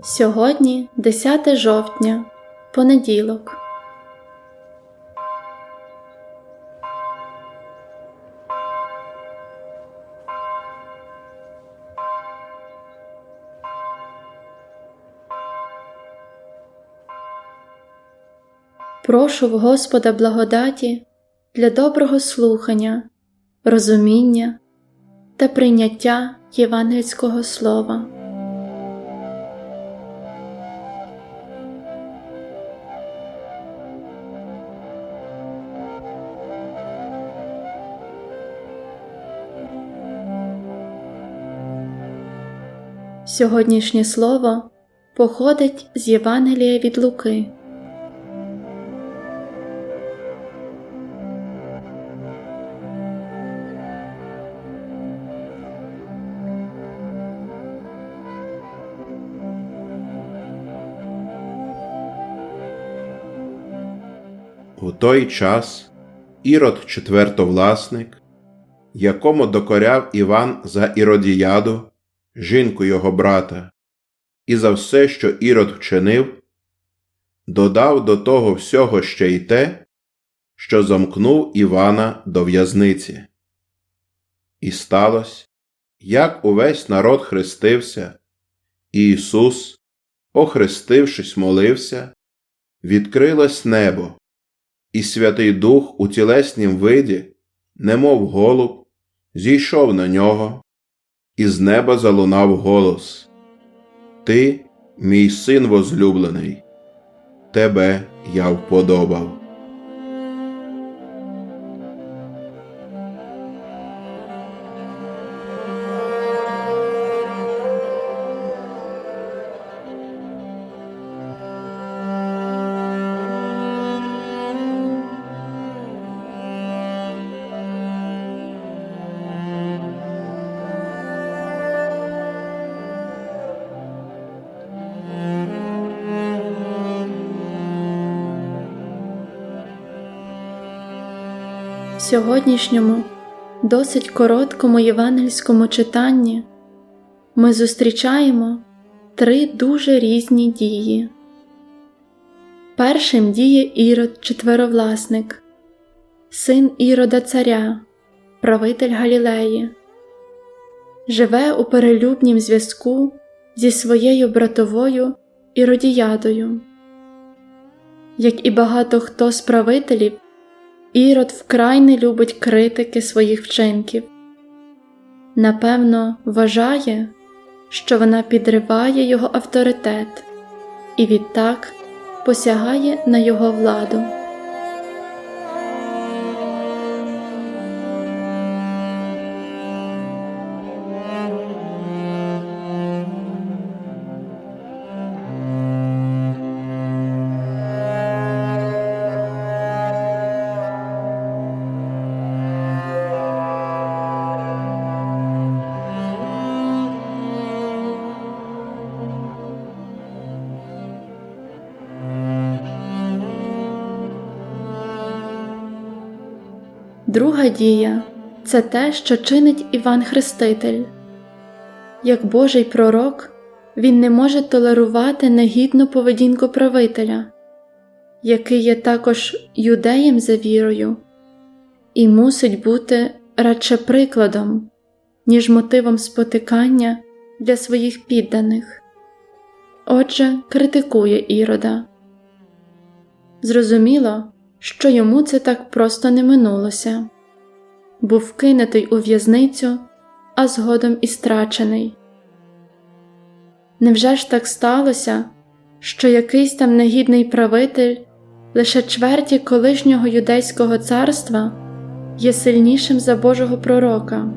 Сьогодні 10 жовтня, понеділок. Прошу в Господа благодаті для доброго слухання, розуміння та прийняття євангельського слова. Сьогоднішнє слово походить з Євангелія від Луки. У той час Ірод четвертовласник, якому докоряв Іван за Іродіяду, жінку його брата, і за все, що Ірод вчинив, додав до того всього ще й те, що замкнув Івана до в'язниці. І сталося, як увесь народ хрестився, і Ісус, охрестившись, молився, відкрилось небо, і Святий Дух у тілеснім виді, немов голуб, зійшов на нього, і з неба залунав голос Ти, мій син возлюблений, тебе я вподобав. Сьогоднішньому досить короткому євангельському читанні ми зустрічаємо три дуже різні дії. Першим діє Ірод четверовласник, син Ірода Царя, правитель Галілеї, живе у перелюбнім зв'язку зі своєю братовою Іродіядою. Як і багато хто з правителів, Ірод вкрай не любить критики своїх вчинків. Напевно, вважає, що вона підриває його авторитет і відтак посягає на його владу. Друга дія це те, що чинить Іван Хреститель. Як Божий пророк, він не може толерувати негідну поведінку правителя, який є також юдеєм за вірою, і мусить бути радше прикладом, ніж мотивом спотикання для своїх підданих. Отже, критикує Ірода. Зрозуміло, що йому це так просто не минулося був вкинутий у в'язницю, а згодом і страчений. Невже ж так сталося, що якийсь там негідний правитель лише чверті колишнього юдейського царства є сильнішим за Божого пророка?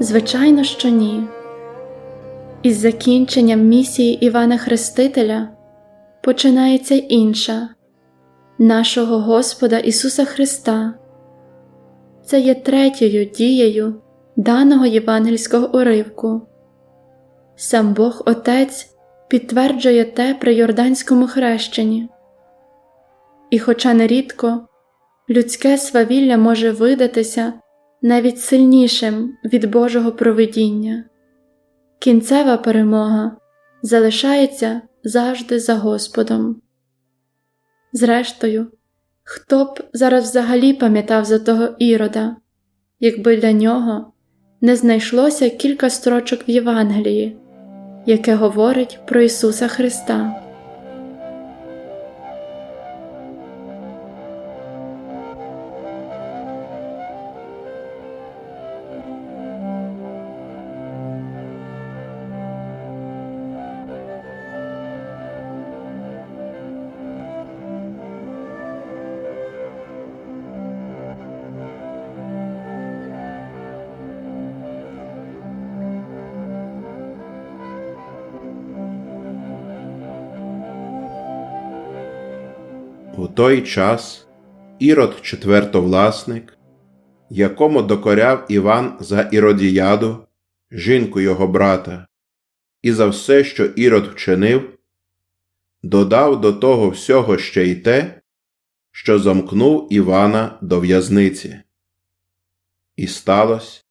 Звичайно, що ні. Із закінченням місії Івана Хрестителя починається інша нашого Господа Ісуса Христа. Це є третьою дією даного євангельського уривку. Сам Бог Отець підтверджує те при Йорданському хрещенні. І, хоча нерідко людське свавілля може видатися навіть сильнішим від Божого провидіння, кінцева перемога залишається завжди за Господом. Зрештою, хто б зараз взагалі пам'ятав за того ірода, якби для нього не знайшлося кілька строчок в Євангелії, яке говорить про Ісуса Христа. У той час Ірод четвертовласник, якому докоряв Іван за Іродіяду, жінку його брата, і за все, що Ірод вчинив, додав до того всього ще й те, що замкнув Івана до в'язниці. І сталося,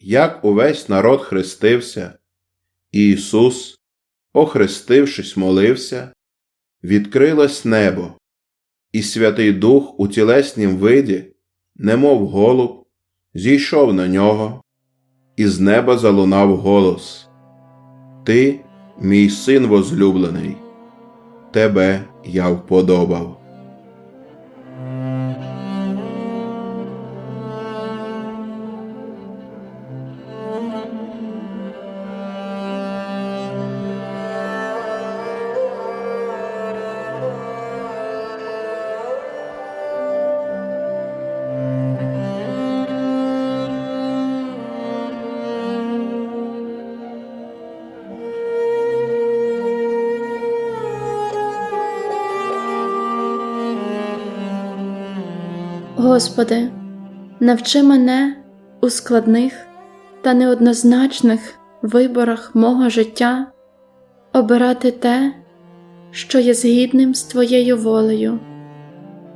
як увесь народ хрестився, і Ісус, охрестившись, молився, відкрилось небо, і Святий Дух у тілеснім виді, немов голуб, зійшов на нього, і з неба залунав голос Ти, мій син возлюблений, тебе я вподобав. Господи, навчи мене у складних та неоднозначних виборах мого життя обирати те, що є згідним з Твоєю волею,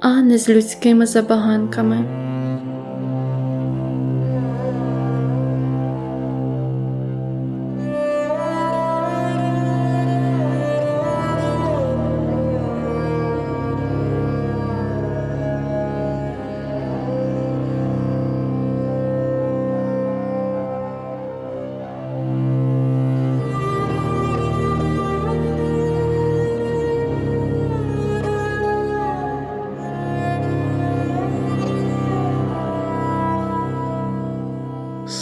а не з людськими забаганками.